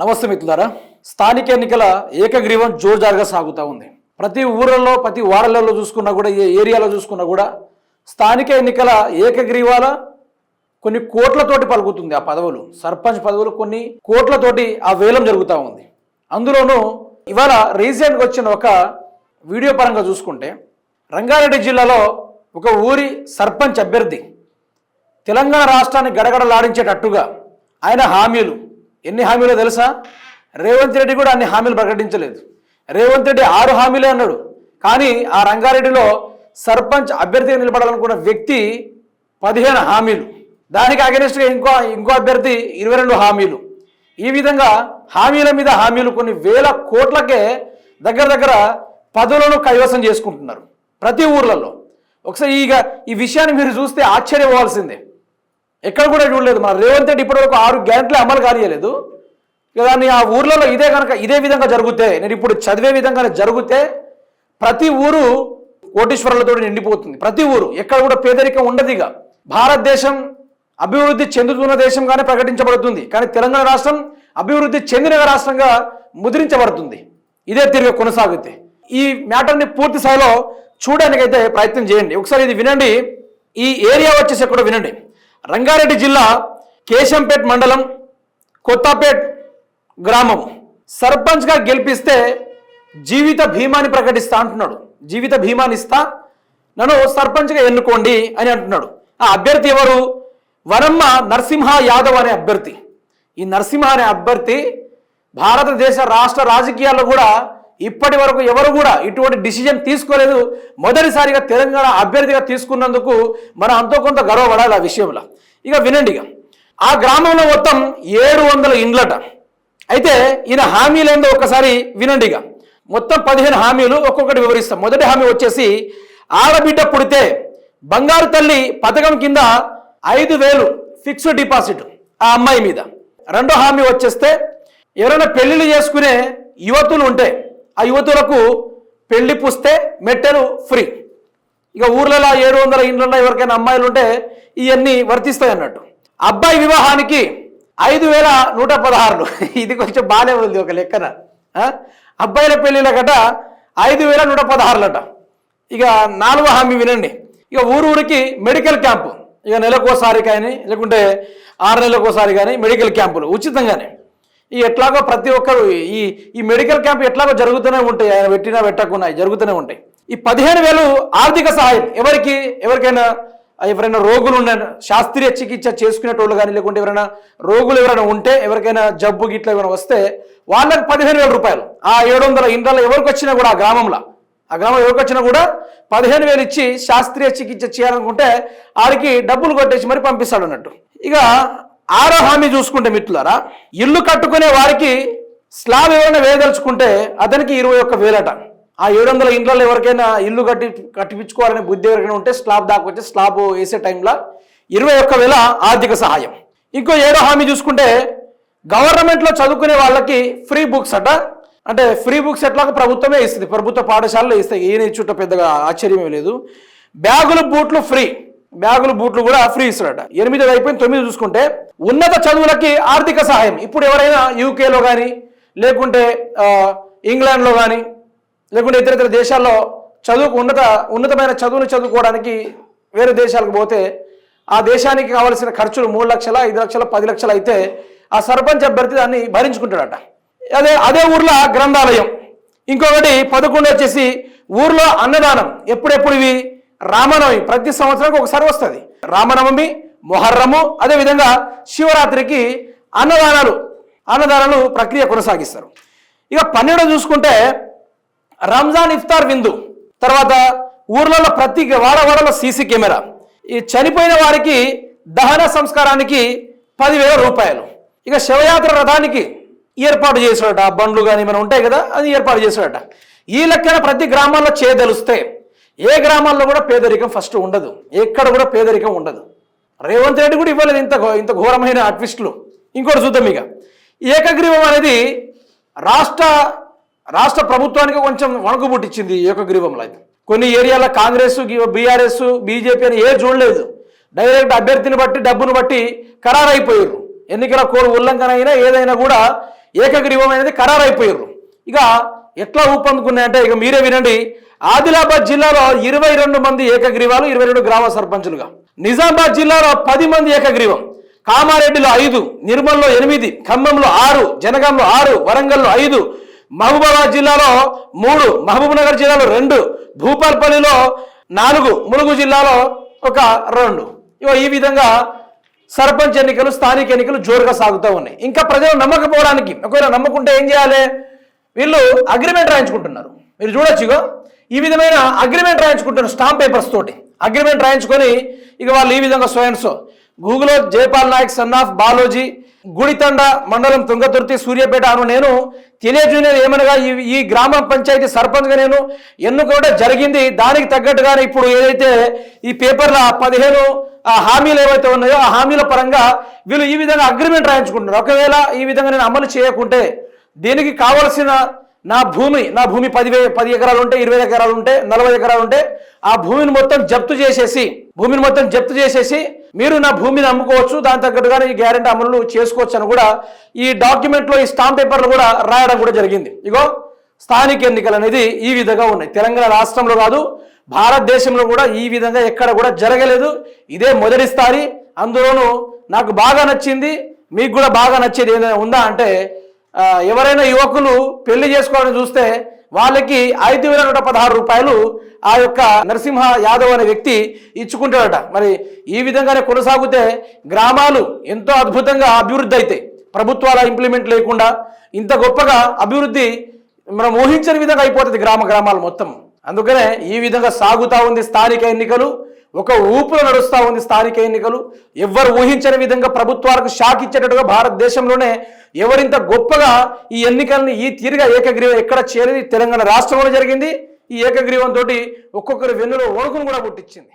నమస్తే మిత్రులారా. స్థానిక ఎన్నికల ఏకగ్రీవం జోరుజారుగా సాగుతూ ఉంది. ప్రతి ఊళ్ళలో ప్రతి వారలలో చూసుకున్నా కూడా ఏ ఏరియాలో చూసుకున్నా కూడా స్థానిక ఎన్నికల ఏకగ్రీవాల కొన్ని కోట్లతోటి పలుకుతుంది ఆ పదవులు. సర్పంచ్ పదవులు కొన్ని కోట్లతోటి ఆ వేలం జరుగుతూ ఉంది. అందులోనూ ఇవాళ రీసెంట్గా వచ్చిన ఒక వీడియో పరంగా చూసుకుంటే రంగారెడ్డి జిల్లాలో ఒక ఊరి సర్పంచ్ అభ్యర్థి తెలంగాణ రాష్ట్రాన్ని గడగడలాడించేటట్టుగా ఆయన హామీలు ఎన్ని హామీలో తెలుసా? రేవంత్ రెడ్డి కూడా అన్ని హామీలు ప్రకటించలేదు. రేవంత్ రెడ్డి ఆరు హామీలే అన్నాడు. కానీ ఆ రంగారెడ్డిలో సర్పంచ్ అభ్యర్థిగా నిలబడాలనుకున్న వ్యక్తి పదిహేను హామీలు. దానికి అగెనిస్ట్గా ఇంకో ఇంకో అభ్యర్థి ఇరవై రెండు హామీలు. ఈ విధంగా హామీల మీద హామీలు కొన్ని వేల కోట్లకే దగ్గర దగ్గర పదవులను కైవసం చేసుకుంటున్నారు. ప్రతి ఊర్లలో. ఒకసారి ఇక ఈ విషయాన్ని మీరు చూస్తే ఆశ్చర్యపోవాల్సిందే. ఎక్కడ కూడా చూడలేదు. మన రేవంత్ రెడ్డి ఇప్పటివరకు ఆరు గ్యారెంట్లు అమలు కానియలేదు. ఇక దాన్ని ఆ ఊర్లలో ఇదే కనుక ఇదే విధంగా జరిగితే నేను ఇప్పుడు చదివే విధంగానే జరిగితే ప్రతి ఊరు కోటీశ్వరులతో నిండిపోతుంది. ప్రతి ఊరు ఎక్కడ కూడా పేదరికం ఉండదు ఇక. భారతదేశం అభివృద్ధి చెందుతున్న దేశంగానే ప్రకటించబడుతుంది. కానీ తెలంగాణ రాష్ట్రం అభివృద్ధి చెందిన రాష్ట్రంగా ముద్రించబడుతుంది. ఇదే తిరిగి కొనసాగితే. ఈ మ్యాటర్ని పూర్తి స్థాయిలో చూడడానికైతే ప్రయత్నం చేయండి. ఒకసారి ఇది వినండి. ఈ ఏరియా వచ్చేసి కూడా వినండి. రంగారెడ్డి జిల్లా కేశంపేట్ మండలం కొత్తపేట్ గ్రామం. సర్పంచ్గా గెలిపిస్తే జీవిత భీమాని ప్రకటిస్తా అంటున్నాడు. జీవిత భీమాని ఇస్తా? నన్ను సర్పంచ్గా ఎన్నుకోండి అని అంటున్నాడు. ఆ అభ్యర్థి ఎవరు? వరమ్మ నరసింహ యాదవ్ అనే అభ్యర్థి. ఈ నరసింహ అనే అభ్యర్థి భారతదేశ రాష్ట్ర రాజకీయాల్లో కూడా ఇప్పటి వరకు ఎవరు కూడా ఇటువంటి డిసిజన్ తీసుకోలేదు. మొదటిసారిగా తెలంగాణ అభ్యర్థిగా తీసుకున్నందుకు మనం అంతో కొంత గర్వపడాలి ఆ విషయంలో. ఇక వినండి ఇక. ఆ గ్రామంలో మొత్తం ఏడు వందల ఇండ్లట. అయితే ఈయన హామీలేందో ఒకసారి వినండి ఇక. మొత్తం పదిహేను హామీలు ఒక్కొక్కటి వివరిస్తాం. మొదటి హామీ వచ్చేసి ఆడబిడ్డ పుడితే బంగారు తల్లి పథకం కింద ఐదు వేలు ఫిక్స్డ్ డిపాజిట్ ఆ అమ్మాయి మీద. రెండో హామీ వచ్చేస్తే ఎవరైనా పెళ్ళిళ్ళు చేసుకునే యువతులు ఉంటే ఆ యువతులకు పెళ్ళి పుస్తే మెట్టెలు ఫ్రీ. ఇక ఊర్లలో ఏడు వందల ఇండ్లలో ఎవరికైనా అమ్మాయిలు ఉంటే ఇవన్నీ వర్తిస్తాయి అన్నట్టు అబ్బాయి వివాహానికి ఐదు వేల నూట పదహారులు. ఇది కొంచెం బాగానే ఉంది ఒక లెక్కన. అబ్బాయిల పెళ్ళిళ్ళ గట ఐదు వేల నూట పదహారులట. ఇక నాలుగో హామీ వినండి. ఇక ఊరు ఊరికి మెడికల్ క్యాంపు. ఇక నెలకోసారి కానీ లేకుంటే ఆరు నెలలకోసారి కానీ మెడికల్ క్యాంపులు ఉచితంగానే. ఈ ఎట్లాగో ప్రతి ఒక్కరు ఈ ఈ మెడికల్ క్యాంప్ ఎట్లాగో జరుగుతూనే ఉంటాయి ఆయన పెట్టినా పెట్టకుండా జరుగుతూనే ఉంటాయి. ఈ పదిహేను వేలు ఆర్థిక సహాయం ఎవరికి? ఎవరికైనా ఎవరైనా రోగులు ఉన్న శాస్త్రీయ చికిత్స చేసుకునేటోళ్ళు కానీ లేకుంటే ఎవరైనా రోగులు ఎవరైనా ఉంటే ఎవరికైనా జబ్బు గిట్ల ఏమైనా వస్తే వాళ్ళకి పదిహేను వేల రూపాయలు. ఆ ఏడు వందల ఇండ్లలో ఎవరికి వచ్చినా కూడా ఆ గ్రామంలో ఆ గ్రామం ఎవరికి వచ్చినా కూడా పదిహేను వేలు ఇచ్చి శాస్త్రీయ చికిత్స చేయాలనుకుంటే ఆడికి డబ్బులు కొట్టేసి మరి పంపిస్తాడు అన్నట్టు. ఇక ఆరో హామీ చూసుకుంటే మిత్రులారా ఇల్లు కట్టుకునే వారికి స్లాబ్ ఎవరైనా వేయదలుచుకుంటే అతనికి ఇరవై ఒక్క వేలట. ఆ ఏడు వందల ఇండ్లలో ఎవరికైనా ఇల్లు కట్టి కట్టిపించుకోవాలనే బుద్ధి ఎవరికైనా ఉంటే స్లాబ్ దాకా వచ్చి స్లాబ్ వేసే టైంలో ఇరవై ఒక్క వేల ఆర్థిక సహాయం. ఇంకో ఏడో హామీ చూసుకుంటే గవర్నమెంట్లో చదువుకునే వాళ్ళకి ఫ్రీ బుక్స్ అట. అంటే ఫ్రీ బుక్స్ ఎట్లాగో ప్రభుత్వమే ఇస్తుంది. ప్రభుత్వ పాఠశాలలో ఇస్తాయి. ఈయన ఇచ్చుట పెద్దగా ఆశ్చర్యమే లేదు. బ్యాగులు బూట్లు ఫ్రీ. బ్యాగులు బూట్లు కూడా ఫ్రీ ఇస్తాడట ఎనిమిది అయిపోయింది తొమ్మిది చూసుకుంటే ఉన్నత చదువులకి ఆర్థిక సహాయం. ఇప్పుడు ఎవరైనా యూకేలో కానీ లేకుంటే ఇంగ్లాండ్లో కానీ లేకుంటే ఇతర ఇతర దేశాల్లో చదువుకు ఉన్నత ఉన్నతమైన చదువును చదువుకోవడానికి వేరే దేశాలకు పోతే ఆ దేశానికి కావాల్సిన ఖర్చులు మూడు లక్షల ఐదు లక్షల పది లక్షలు అయితే ఆ సర్పంచ్ అభ్యర్థి దాన్ని భరించుకుంటాడట. అదే అదే ఊర్లో గ్రంథాలయం. ఇంకొకటి పదకొండు వచ్చేసి ఊర్లో అన్నదానం. ఎప్పుడెప్పుడు ఇవి రామనవమి ప్రతి సంవత్సరానికి ఒకసారి వస్తుంది. రామనవమి మొహర్రము అదేవిధంగా శివరాత్రికి అన్నదానాలు అన్నదానాలు ప్రక్రియ కొనసాగిస్తారు. ఇక పన్నెండు చూసుకుంటే రంజాన్ ఇఫ్తార్ విందు తర్వాత ఊర్లలో ప్రతి వాడవాడలో సీసీ కెమెరా. ఈ చనిపోయిన వారికి దహన సంస్కారానికి పదివేల రూపాయలు. ఇక శివయాత్ర రథానికి ఏర్పాటు చేశాడట. బండ్లు కానీ ఏమైనా ఉంటాయి కదా అది ఏర్పాటు చేశాడట. ఈ లెక్కన ప్రతి గ్రామాల్లో చేయదలుస్తే ఏ గ్రామాల్లో కూడా పేదరికం ఫస్ట్ ఉండదు. ఎక్కడ కూడా పేదరికం ఉండదు. రేవంత్ రెడ్డి కూడా ఇవ్వలేదు ఇంత ఇంత ఘోరమైన అట్విస్టులు ఇంకోటి చూద్దాం ఇక. ఏకగ్రీవం అనేది రాష్ట్ర రాష్ట్ర ప్రభుత్వానికి కొంచెం వణుకుబుట్టించింది ఏకగ్రీవంలో అయితే. కొన్ని ఏరియాలో కాంగ్రెస్ బీఆర్ఎస్ బీజేపీ అని ఏ చూడలేదు. డైరెక్ట్ అభ్యర్థిని బట్టి డబ్బును బట్టి ఖరారైపోయారు ఎన్నికల కోడ్ ఉల్లంఘన అయినా ఏదైనా కూడా ఏకగ్రీవం అనేది ఖరారైపోయారు ఇక ఎట్లా ఊపందుకున్నాయంటే ఇక మీరే వినండి. ఆదిలాబాద్ జిల్లాలో ఇరవై రెండు మంది ఏకగ్రీవాలు ఇరవై రెండు గ్రామ సర్పంచులుగా. నిజామాబాద్ జిల్లాలో పది మంది ఏకగ్రీవం. కామారెడ్డిలో ఐదు నిర్మల్లో ఎనిమిది ఖమ్మంలో ఆరు జనగాంలో ఆరు వరంగల్లో ఐదు మహబూబాబాద్ జిల్లాలో మూడు మహబూబ్నగర్ జిల్లాలో రెండు భూపాల్పల్లిలో నాలుగు ములుగు జిల్లాలో ఒక రెండు. ఇగో ఈ విధంగా సర్పంచ్ ఎన్నికలు స్థానిక ఎన్నికలు జోరుగా సాగుతూ ఉన్నాయి. ఇంకా ప్రజలు నమ్మకపోవడానికి ఒకవేళ నమ్మకుంటే ఏం చేయాలి? వీళ్ళు అగ్రిమెంట్ రాయించుకుంటున్నారు. మీరు చూడొచ్చు ఇగో. ఈ విధమైన అగ్రిమెంట్ రాయించుకుంటారు స్టాంప్ పేపర్స్ తోటి. అగ్రిమెంట్ రాయించుకొని ఇక వాళ్ళు ఈ విధంగా స్వయంసో. గూగుల్లో జయపాల్ నాయక్ సన్ ఆఫ్ బాలోజీ గుడితండ మండలం తుంగతుర్తి సూర్యాపేట అను నేను తెలియజూనియర్ ఏమనగా ఈ ఈ గ్రామ పంచాయతీ సర్పంచ్గా నేను ఎన్నుకోవడం జరిగింది. దానికి తగ్గట్టుగానే ఇప్పుడు ఏదైతే ఈ పేపర్ల పదిహేను ఆ హామీలు ఏవైతే ఉన్నాయో ఆ హామీల పరంగా వీళ్ళు ఈ విధంగా అగ్రిమెంట్ రాయించుకుంటున్నారు. ఒకవేళ ఈ విధంగా నేను అమలు చేయకుంటే దీనికి కావలసిన నా భూమి నా భూమి పది వే పది ఎకరాలు ఉంటే ఇరవై ఎకరాలు ఉంటే నలభై ఎకరాలు ఉంటే ఆ భూమిని మొత్తం జప్తు చేసేసి భూమిని మొత్తం జప్తు చేసేసి మీరు నా భూమిని అమ్ముకోవచ్చు దాని తగ్గట్టుగానే ఈ గ్యారెంటీ అమలు చేసుకోవచ్చు అని కూడా ఈ డాక్యుమెంట్లో ఈ స్టాంప్ పేపర్లు కూడా రాయడం కూడా జరిగింది. ఇగో స్థానిక ఎన్నికలు అనేది ఈ విధంగా ఉన్నాయి. తెలంగాణ రాష్ట్రంలో కాదు భారతదేశంలో కూడా ఈ విధంగా ఎక్కడ కూడా జరగలేదు. ఇదే మొదటిసారి అందులోనూ నాకు బాగా నచ్చింది మీకు కూడా బాగా నచ్చేది ఏదైనా ఉందా అంటే ఎవరైనా యువకులు పెళ్ళి చేసుకోవాలని చూస్తే వాళ్ళకి ఐదు వేల నూట పదహారు రూపాయలు ఆ యొక్క నరసింహ యాదవ్ అనే వ్యక్తి ఇచ్చుకుంటాడట. మరి ఈ విధంగానే కొనసాగితే గ్రామాలు ఎంతో అద్భుతంగా అభివృద్ధి అవుతాయి ప్రభుత్వాల ఇంప్లిమెంట్ లేకుండా ఇంత గొప్పగా అభివృద్ధి మనం ఊహించని విధంగా అయిపోతుంది గ్రామ గ్రామాలు మొత్తం. అందుకనే ఈ విధంగా సాగుతూ ఉంది స్థానిక ఎన్నికలు ఒక ఊపులో నడుస్తూ ఉంది స్థానిక ఎన్నికలు. ఎవ్వరు ఊహించని విధంగా ప్రభుత్వాలకు షాక్ ఇచ్చేటట్టుగా భారతదేశంలోనే ఎవరింత గొప్పగా ఈ ఎన్నికల్ని ఈ తీరుగా ఏకగ్రీవం ఎక్కడ చేయలేదు తెలంగాణ రాష్ట్రంలో జరిగింది. ఈ ఏకగ్రీవం తోటి ఒక్కొక్కరి వెన్నులో వణుకును కూడా పుట్టించింది.